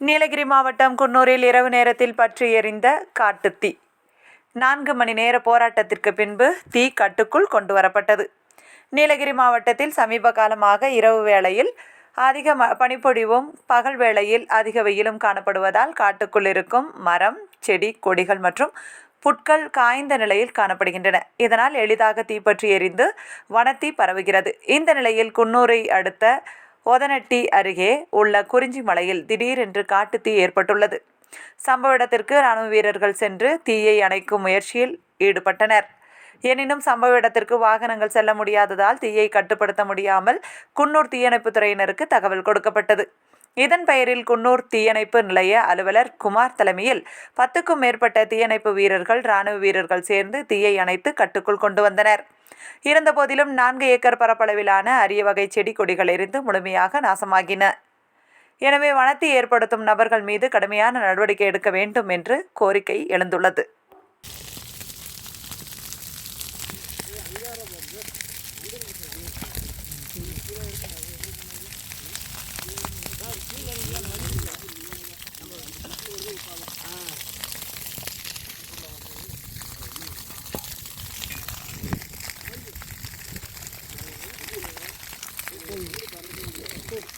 நீலகிரி மாவட்டம் குன்னூரில் இரவு நேரத்தில் பற்றி எறிந்த காட்டுத்தீ. நான்கு மணி நேர போராட்டத்திற்கு பின்பு தீ கட்டுக்குள் கொண்டு வரப்பட்டது. நீலகிரி மாவட்டத்தில் சமீப காலமாக இரவு வேளையில் அதிக ம பனிப்பொழிவும் பகல் வேளையில் அதிக வெயிலும் காணப்படுவதால் காட்டுக்குள் இருக்கும் மரம் செடி கொடிகள் மற்றும் புட்கள் காய்ந்த நிலையில் காணப்படுகின்றன. இதனால் எளிதாக தீப்பற்றி எரிந்து வனத்தீ பரவுகிறது. இந்த நிலையில் குன்னூரை அடுத்த ஒதனட்டி அருகே உள்ள குறிஞ்சி மலையில் திடீரென்று காட்டுத்தீ ஏற்பட்டுள்ளது. சம்பவ இடத்திற்கு ராணுவ வீரர்கள் சென்று தீயை அணைக்கும் முயற்சியில் ஈடுபட்டனர். எனினும் சம்பவ இடத்திற்கு வாகனங்கள் செல்ல முடியாததால் தீயை கட்டுப்படுத்த முடியாமல் குன்னூர் தீயணைப்புத் துறையினருக்கு தகவல் கொடுக்கப்பட்டது. இதன் பெயரில் குன்னூர் தீயணைப்பு நிலைய அலுவலர் குமார் தலைமையில் பத்துக்கும் மேற்பட்ட தீயணைப்பு வீரர்கள் ராணுவ வீரர்கள் சேர்ந்து தீயை அணைத்து கட்டுக்குள் கொண்டு வந்தனர். இருந்தபோதிலும் நான்கு ஏக்கர் பரப்பளவிலான அரிய வகை செடி கொடிகள் எரிந்து முழுமையாக நாசமாகின. எனவே வனத்தை ஏற்படுத்தும் நபர்கள் மீது கடுமையான நடவடிக்கை எடுக்க வேண்டும் என்று கோரிக்கை எழுந்துள்ளது. 嗯。